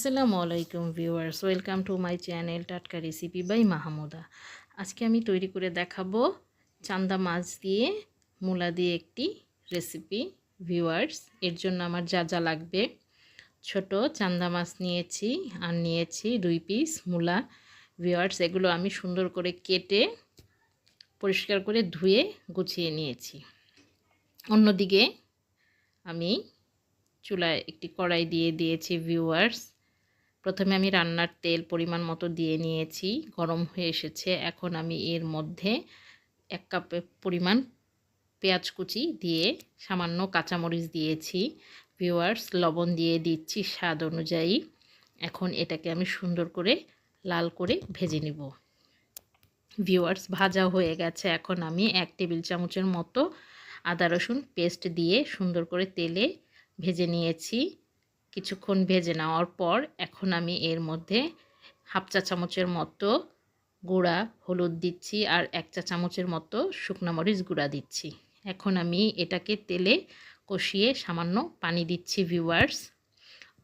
আসসালামু আলাইকুম viewers, welcome to my channel টাটকা রেসিপি বাই মাহমুদা। আজকে আমি তৈরি করে দেখাবো চান্দা মাছ দিয়ে, মূলা দিয়ে একটি রেসিপি ভিউয়ার্স। এর জন্য আমার যা যা লাগবে। ছোট চান্দা মাছ নিয়েছি, আর নিয়েছি দুই পিস মূলা। ভিউয়ার্স, এগুলো আমি সুন্দর করে কেটে, পরিষ্কার করে ধুয়ে গুছিয়ে নিয়েছি। অন্যদিকে আমি চুলায় একটি কড়াই দিয়ে দিয়েছি ভিউয়ার্স। প্রথমে আমি রান্নার তেল পরিমাণ মতো দিয়ে নিয়েছি, গরম হয়ে এসেছে। এখন আমি এর মধ্যে এক কাপ পরিমাণ পেঁয়াজ কুচি দিয়ে সামান্য কাঁচামরিচ দিয়েছি। ভিউয়ার্স, লবণ দিয়ে দিচ্ছি স্বাদ অনুযায়ী। এখন এটাকে আমি সুন্দর করে লাল করে ভেজে নিব। ভিওয়ার্স ভাজা হয়ে গেছে। এখন আমি এক টেবিল চামচের মতো আদা রসুন পেস্ট দিয়ে সুন্দর করে তেলে ভেজে নিয়েছি। কিছুক্ষণ ভেজে নেওয়ার পর এখন আমি এর মধ্যে হাফ চা চামচের মতো গুঁড়া হলুদ দিচ্ছি আর এক চা চামচের মতো শুকনো মরিচ গুঁড়া দিচ্ছি। এখন আমি এটাকে তেলে কষিয়ে সামান্য পানি দিচ্ছি ভিউয়ার্স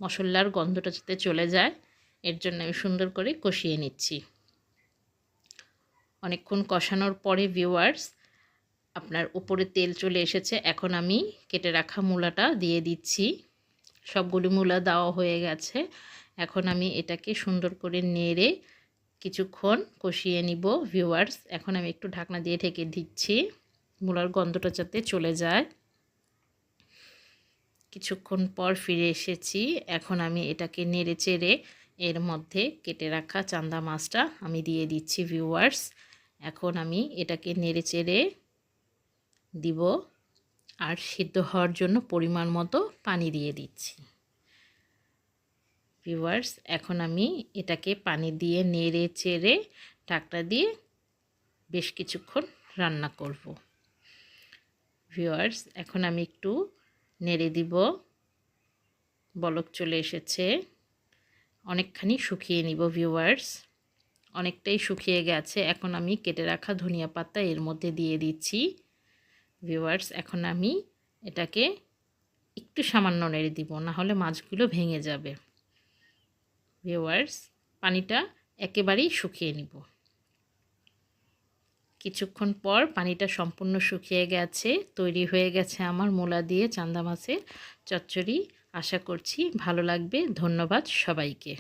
মশলার গন্ধটা যাতে চলে যায়, এর জন্য আমি সুন্দর করে কষিয়ে নিচ্ছি। অনেকক্ষণ কষানোর পরে ভিউয়ার্স আপনার উপরে তেল চলে এসেছে। এখন আমি কেটে রাখা মূলাটা দিয়ে দিচ্ছি। সবগুলি মূলা দেওয়া হয়ে গেছে। এখন আমি এটাকে সুন্দর করে নেড়ে কিছুক্ষণ কষিয়ে নিব ভিউয়ার্স এখন আমি একটু ঢাকনা দিয়ে ঢেকে দিচ্ছি, মূলার গন্ধটা যাতে চলে যায়। কিছুক্ষণ পর ফিরে এসেছি। এখন আমি এটাকে নেড়ে চেড়ে এর মধ্যে কেটে রাখা চান্দা মাছটা আমি দিয়ে দিচ্ছি ভিউয়ার্স এখন আমি এটাকে নেড়ে চেড়ে দিব। আর সিদ্ধ হওয়ার জন্য পরিমাণ মতো পানি দিয়ে দিচ্ছি। ভিউয়ার্স, এখন আমি এটাকে পানি দিয়ে নেড়ে চেড়ে ঢাকটা দিয়ে বেশ কিছুক্ষণ রান্না করব। ভিউয়ার্স, এখন আমি একটু নেড়ে দিব। বলক চলে এসেছে। অনেকখানি শুকিয়ে নিব ভিউয়ার্স। অনেকটাই শুকিয়ে গেছে। এখন আমি কেটে রাখা ধনিয়া পাতা এর মধ্যে দিয়ে দিচ্ছি। ভিউয়ার্স এখন আমি এটাকে একটু সামান্য নেড়ে দিব না হলে মাছগুলো ভেঙে যাবে। ভিউয়ার্স পানিটা একেবারেই শুকিয়ে নিব। কিছুক্ষণ পর পানিটা সম্পূর্ণ শুকিয়ে গেছে, তৈরি হয়ে গেছে আমার মোলা দিয়ে চান্দা মাছের চচ্চড়ি। আশা করছি ভালো লাগবে। ধন্যবাদ সবাইকে।